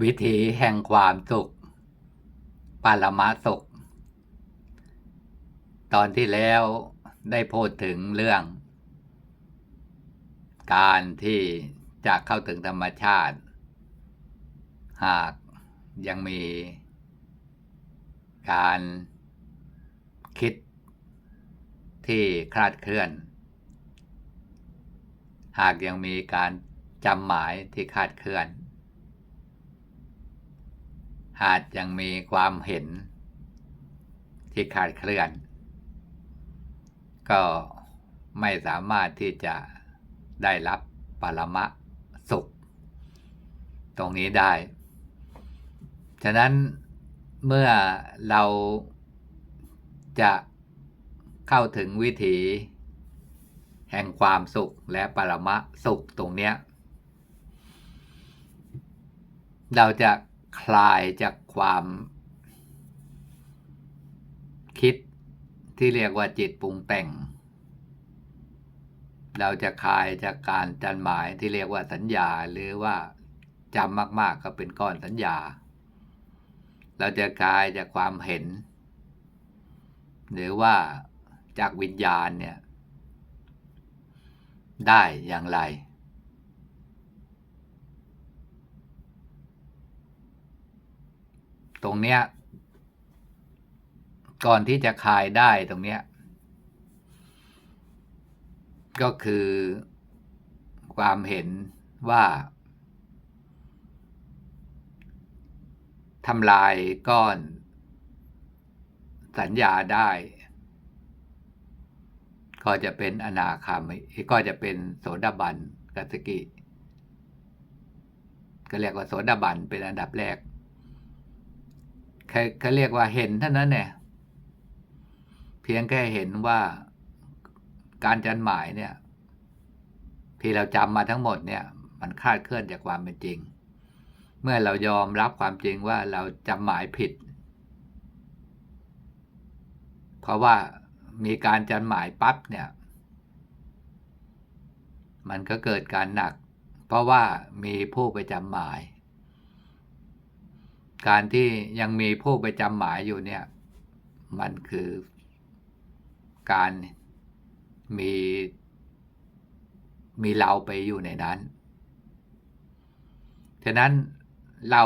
วิถีแห่งความสุข ปารมะสุข ตอนที่แล้วได้พูดถึงเรื่อง การที่จะเข้าถึงธรรมชาติ หากยังมีการคิดที่คลาดเคลื่อน หากยังมีการจำหมายที่คลาดเคลื่อน หากยังมีความเห็นที่คลาดเคลื่อน ก็ไม่สามารถที่จะได้รับปรมะสุข ตรงนี้ได้ ฉะนั้นเมื่อเราจะเข้าถึงวิถี แห่งความสุขและปรมะสุขตรงเนี้ย เราจะ คลายจากความคิดที่เรียกว่าจิตปรุงแต่ง เราจะคลายจากการจันหมายที่เรียกว่าสัญญาหรือว่าจำมาก ๆ ก็เป็นก้อนสัญญา เราจะคลายจากความเห็น หรือว่าจากวิญญาณเนี่ย ได้อย่างไร ตรงเนี้ย ก่อนที่จะคายได้ตรงเนี้ย ก็คือความเห็นว่าทำลายก้อน สัญญาได้ ก็จะเป็นอนาคามิก็จะเป็นโสดาบันกัสกิ ก็เรียกว่าโสดาบันเป็นอันดับแรก เขาเรียกว่าเห็นเท่านั้นเนี่ย เพียงแค่เห็นว่าการจันหมายเนี่ย ที่เราจำมาทั้งหมดเนี่ย มันคลาดเคลื่อนจากความเป็นจริง เมื่อเรายอมรับความจริงว่าเราจำหมายผิด เพราะว่ามีการจันหมายปั๊บเนี่ย มันก็เกิดการหนัก เพราะว่ามีผู้ไปจำหมาย การที่ยังมีผู้ไปจำหมายอยู่เนี่ย มันคือการมีมีเราไปอยู่ในนั้น ฉะนั้นเรา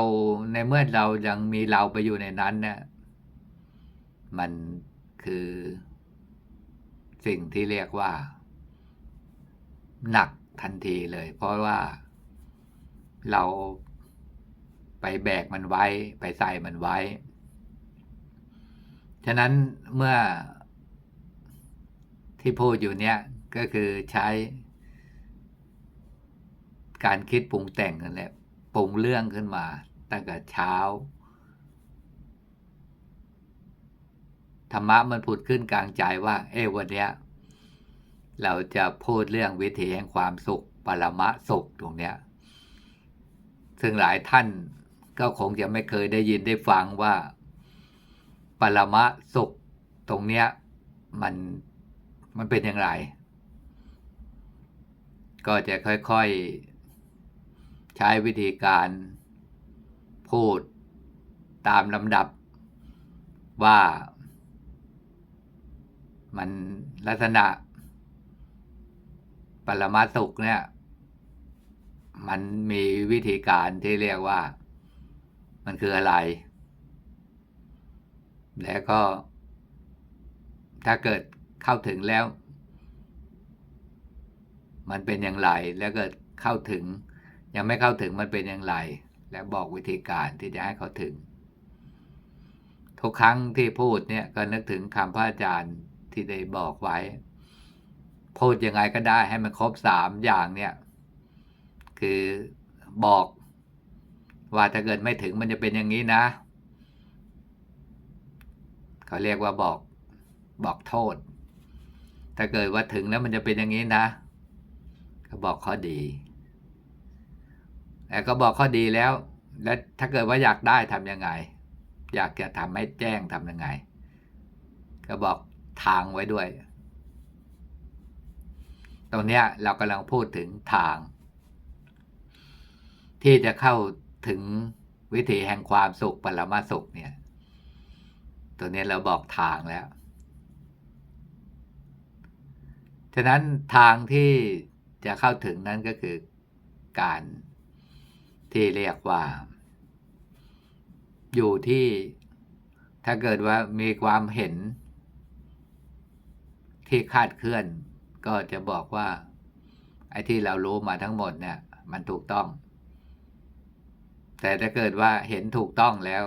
ในเมื่อเรายังมีเราไปอยู่ในนั้นเนี่ยมันคือสิ่งที่เรียกว่า หนักทันทีเลย เพราะว่าเรา ไปแบกมันไว้ ไปใส่มันไว้ ฉะนั้นเมื่อที่พูดอยู่เนี่ยก็คือใช้ การคิดปรุงแต่งนั่นแหละปรุงเรื่องขึ้นมา ตั้งแต่เช้าธรรมะมันผุดขึ้นกลางใจว่า เอวันเนี้ย เราจะพูดเรื่องวิถีแห่งความสุข ปรมะสุขตรงเนี้ย ซึ่งหลายท่าน ก็คงจะไม่เคยได้ยินได้ฟังว่า ปรมะสุขตรงเนี้ยมันมันเป็นอย่างไร ก็จะค่อยๆ ใช้วิธีการพูดตามลำดับว่ามันลักษณะ ปรมาสุขเนี่ย มันมีวิธีการที่เรียกว่า มันคืออะไร แล้วก็ ถ้าเกิดเข้าถึงแล้ว มันเป็นอย่างไร แล้วเกิดเข้าถึง ยังไม่เข้าถึงมันเป็นอย่างไร และบอกวิธีการที่จะให้เขาถึง ทุกครั้งที่พูดเนี่ยก็นึกถึงคำพระอาจารย์ที่ได้บอกไว้ พูดยังไงก็ได้ให้มันครบสามอย่างเนี่ย คือบอก ว่าถ้าเกิดไม่ถึงมันจะเป็นอย่างนี้นะ เขาเรียกว่าบอกบอกโทษ ถ้าเกิดว่าถึงแล้วมันจะเป็นอย่างนี้นะ ก็บอกข้อดี แต่ก็บอกข้อดีแล้ว แล้วถ้าเกิดว่าอยากได้ทำยังไง อยากจะทำให้แจ้งทำยังไง ก็บอกทางไว้ด้วย ตรงเนี้ยเรากำลังพูดถึงทาง ที่จะเข้า ถึงวิถีแห่งความสุขปรมาสุขเนี่ย ตัวนี้เราบอกทางแล้ว ฉะนั้นทางที่จะเข้าถึงนั้นก็คือการที่เรียกว่า อยู่ที่ถ้าเกิดว่ามีความเห็น ที่คาดเคลื่อน ก็จะบอกว่า ไอ้ที่เรารู้มาทั้งหมดเนี่ย มันถูกต้อง แต่ถ้าเกิดว่าเห็นถูกต้องแล้ว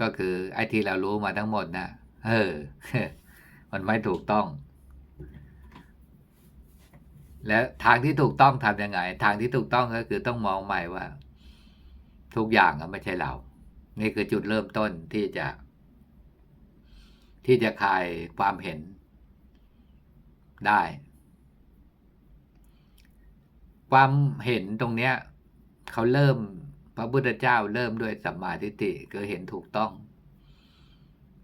ก็คือไอ้ที่เรารู้มาทั้งหมดนะเออมันไม่ถูกต้อง แล้วทางที่ถูกต้องทำยังไง ทางที่ถูกต้องก็คือต้องมองใหม่ว่า ทุกอย่างอะไม่ใช่เรา นี่คือจุดเริ่มต้นที่จะ ที่จะคลายความเห็นได้ ความเห็นตรงเนี้ย เขาเริ่มพระพุทธเจ้าเริ่มด้วยสัมมาทิฏฐิคือเห็นถูกต้อง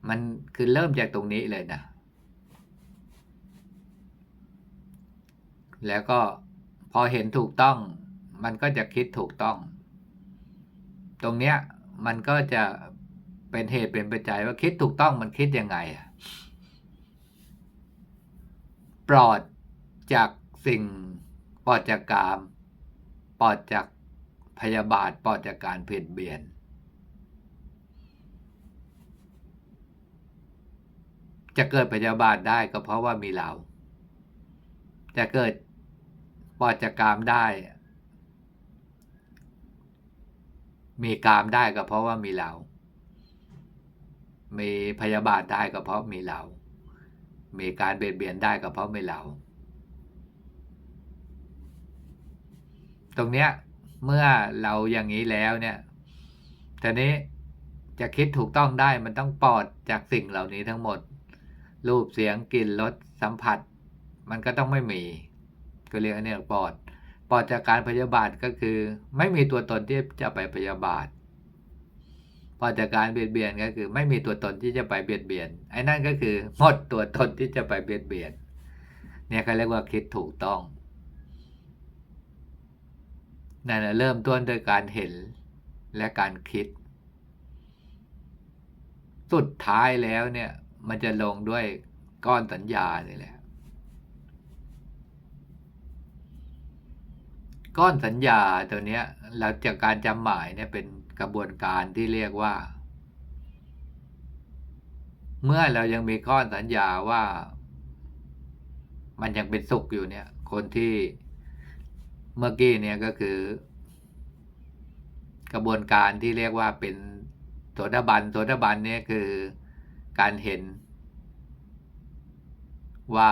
มันคือเริ่มจากตรงนี้เลยนะแล้วก็พอเห็นถูกต้อง มันก็จะคิดถูกต้อง ตรงเนี้ยมันก็จะเป็นเหตุเป็นปัจจัยว่าคิดถูกต้องมันคิดยังไงปลอดจากสิ่งปลอดจากกามปลอดจาก พยาบาทปลอดจากการเพียนเบียน จะเกิดพยาบาทได้ก็เพราะว่ามีเรา จะเกิดปอดจากกามได้ มีกามได้ก็เพราะว่ามีเรา มีพยาบาทได้ก็เพราะมีเรา มีการเบียดเบียนได้ก็เพราะมีเรา ตรงเนี้ย เมื่อเราอย่างนี้แล้วเนี่ยทีนี้จะคิดถูกต้องได้มันต้องปลอดจากสิ่งเหล่านี้ทั้งหมด รูปเสียงกลิ่นรสสัมผัส มันก็ต้องไม่มี ก็เรียกอันนี้ปลอดปลอดจากการพยาบาทก็คือ ไม่มีตัวตนที่จะไปพยาบาทปลอดจากการเบียดเบียนก็คือไม่มีตัวตนที่จะไปเบียดเบียนไอ้นั่นก็คือหมดตัวตนที่จะไปเบียดเบียนเนี่ยเขาเรียกว่าคิดถูกต้อง นั่นเริ่มต้นโดยการเห็นและการคิด สุดท้ายแล้วเนี่ยมันจะลงด้วยก้อนสัญญานี่แหละ ก้อนสัญญาตัวเนี้ยเราจากการจำหมายเนี่ยเป็นกระบวนการที่เรียกว่า เมื่อเรายังมีก้อนสัญญาว่า มันยังเป็นสุขอยู่เนี่ย คนที่ เมื่อกี้เนี่ยก็คือ กระบวนการที่เรียกว่าเป็นโสดาบันโสดาบันเนี่ยคือการเห็นว่า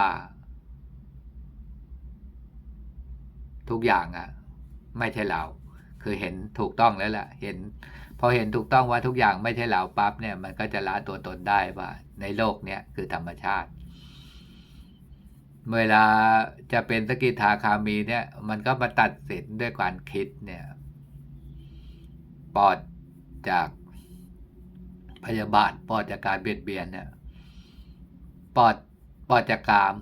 ทุกอย่างอะ่ะ ไม่ใช่เรา คือเห็นถูกต้องแล้วแหละเห็นพอเห็นถูกต้องว่าทุกอย่างไม่ใช่เราปั๊บเนี่ย มันก็จะละตัวตนได้ว่า ในโลกเนี้ยคือธรรมชาติ เวลาจะเป็นสกิทาคามีเนี่ย มันก็มาตัดสินด้วยการคิดเนี่ยปลอดจากพยาบาทปลอดจากการเบียดเบียนเนี่ยปลอดปลอดจากกาม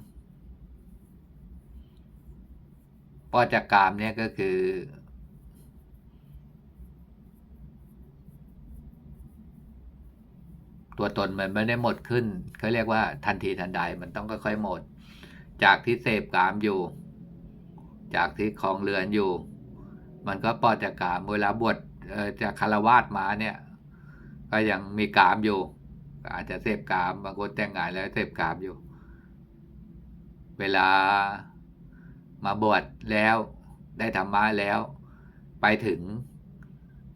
ปลอดจากกามเนี่ยก็คือ ตัวตนมันไม่ได้หมดขึ้นเขาเรียกว่าทันทีทันใดมันต้องค่อยๆหมด จากที่เสพกามอยู่ จากที่คลองเรือนอยู่ มันก็ปลอดจากกามเวลาบวชจากคารวาสมาเนี่ย ก็ยังมีกามอยู่ อาจจะเสพกามบางคนแต่งงานแล้วเสพกามอยู่ เวลามาบวชแล้วได้ธรรมะแล้ว ไปถึง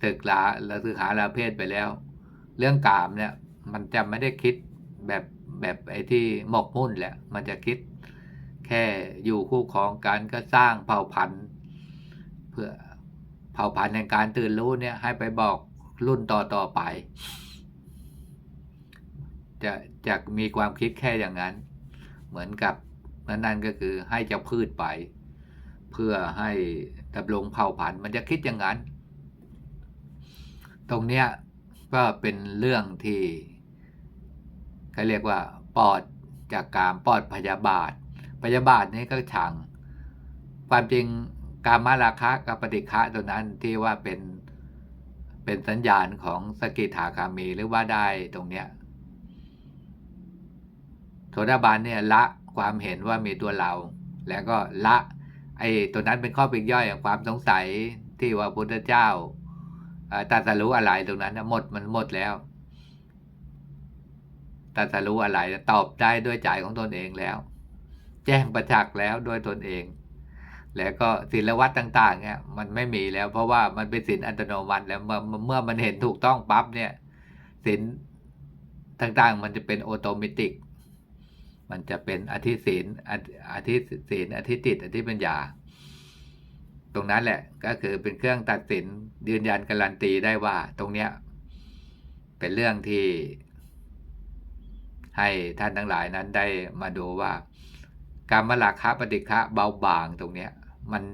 ตึกลาแล้วศึกษาลาเพศไปแล้ว เรื่องกามเนี่ย มันจะไม่ได้คิดแบบแบบไอ้ที่หมกมุ่นแหละมันจะคิด แค่อยู่คู่ครองกันก็สร้างเผ่าพันธุ์เพื่อเผ่าพันธุ์ในการตื่นรู้เนี่ยให้ไปบอกรุ่นต่อต่อไป จะจะมีความคิดแค่อย่างนั้น เหมือนกับนั่นก็คือให้เจ้าพืชไป เพื่อให้ดำรงเผ่าพันธุ์มันจะคิดอย่างนั้น ตรงเนี้ยก็เป็นเรื่องที่เขาเรียกว่าปอดจากการปอดพยาบาท พยาบาทนี่ก็ชัง ความจริงการมาราคะกับปฏิฆะตัวนั้นที่ว่าเป็นเป็นสัญญาณของสกิทาคามีหรือว่าได้ตรงเนี้ยโสดาบันเนี่ยละความเห็นว่ามีตัวเรา แล้วก็ละไอ้ตัวนั้นเป็นข้อปลีกย่อยของความสงสัยที่ว่าพุทธเจ้าตรัสรู้อะไรตรงนั้นหมดมันหมดแล้วตรัสรู้อะไรตอบได้ด้วยใจของตนเองแล้ว แจ้งประจักษ์แล้วด้วยตนเอง แล้วก็ศิลวัตต่างๆเนี่ยมันไม่มีแล้ว เพราะว่ามันเป็นศิลอัตโนมัติแล้วเมื่อเมื่อมันเห็นถูกต้องปั๊บเนี่ยศิลต่างๆ มันจะเป็นโอโตเมติก มันจะเป็นอธิศีลอธิอธิศีลอธิจิตอธิปัญญา ตรงนั้นแหละก็คือเป็นเครื่องตัดสินยืนยันการันตีได้ว่า ตรงเนี้ยเป็นเรื่องที่ให้ท่านทั้งหลายนั้นได้มาดูว่า การมราคะปฏิฆะเบาบางตรงเนี้ยมัน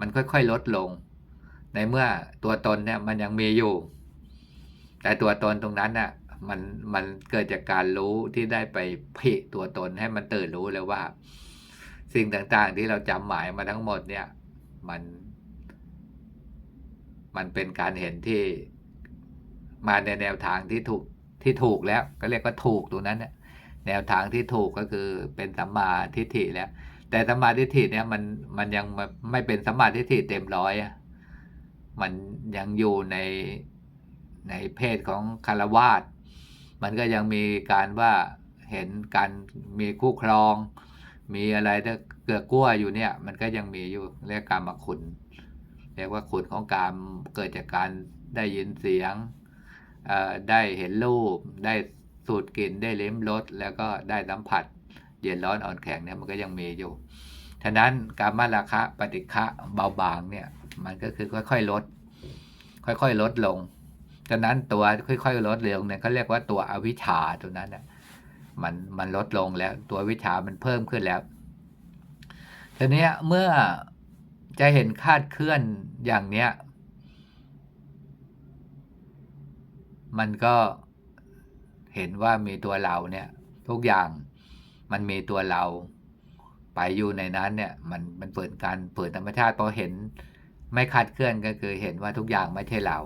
มันค่อยๆลดลง ในเมื่อตัวตนเนี่ยมันยังมีอยู่ แต่ตัวตนตรงนั้นน่ะมันมันเกิดจากการรู้ที่ได้ไปพิตัวตนให้มันตื่นรู้แล้วว่า สิ่งต่างๆที่เราจำหมายมาทั้งหมดเนี่ยมัน มันเป็นการเห็นที่มาในแนวทางที่ถูกที่ถูกแล้ว ก็เรียกว่าถูกตรงนั้นเนี่ย แนวทางที่ถูกก็คือเป็นสัมมาทิฏฐิแล้ว แต่สัมมาทิฏฐิเนี่ยมันมันยังไม่เป็นสัมมาทิฏฐิเต็มร้อยอะมันยังอยู่ในในเพศของคารวาสมันก็ยังมีการว่าเห็นการมีคู่ครอง มีอะไรถ้าเกือกกลัวอยู่เนี่ย มันก็ยังมีอยู่เรียกกรรมาคุณเรียกว่าคุณของการเกิดจากการได้ยินเสียงได้เห็นรูปได้ สูดกลิ่นได้ลิ้มรสแล้วก็ได้สัมผัส เย็นร้อนอ่อนแข็งเนี่ยมันก็ยังมีอยู่ฉะนั้นการมาราคะปฏิฆะเบาบางเนี่ยมันก็คือค่อยๆลด ค่อยๆลดลงฉะนั้นตัวค่อยๆลดลงเนี่ยเขาเรียกว่าตัวอวิชชาตัวนั้นน่ะมันมันลดลงแล้วตัววิชามันเพิ่มขึ้นแล้วทีนี้เมื่อจะเห็นคาดเคลื่อนอย่างเนี้ย มันก็ เห็นว่ามีตัวเราเนี่ย ทุกอย่างมันมีตัวเรา ไปอยู่ในนั้นเนี่ย มันมันเปิดการเปิดธรรมชาติพอเห็นไม่คาดเคลื่อนก็คือเห็นว่าทุกอย่างไม่ใช่เรา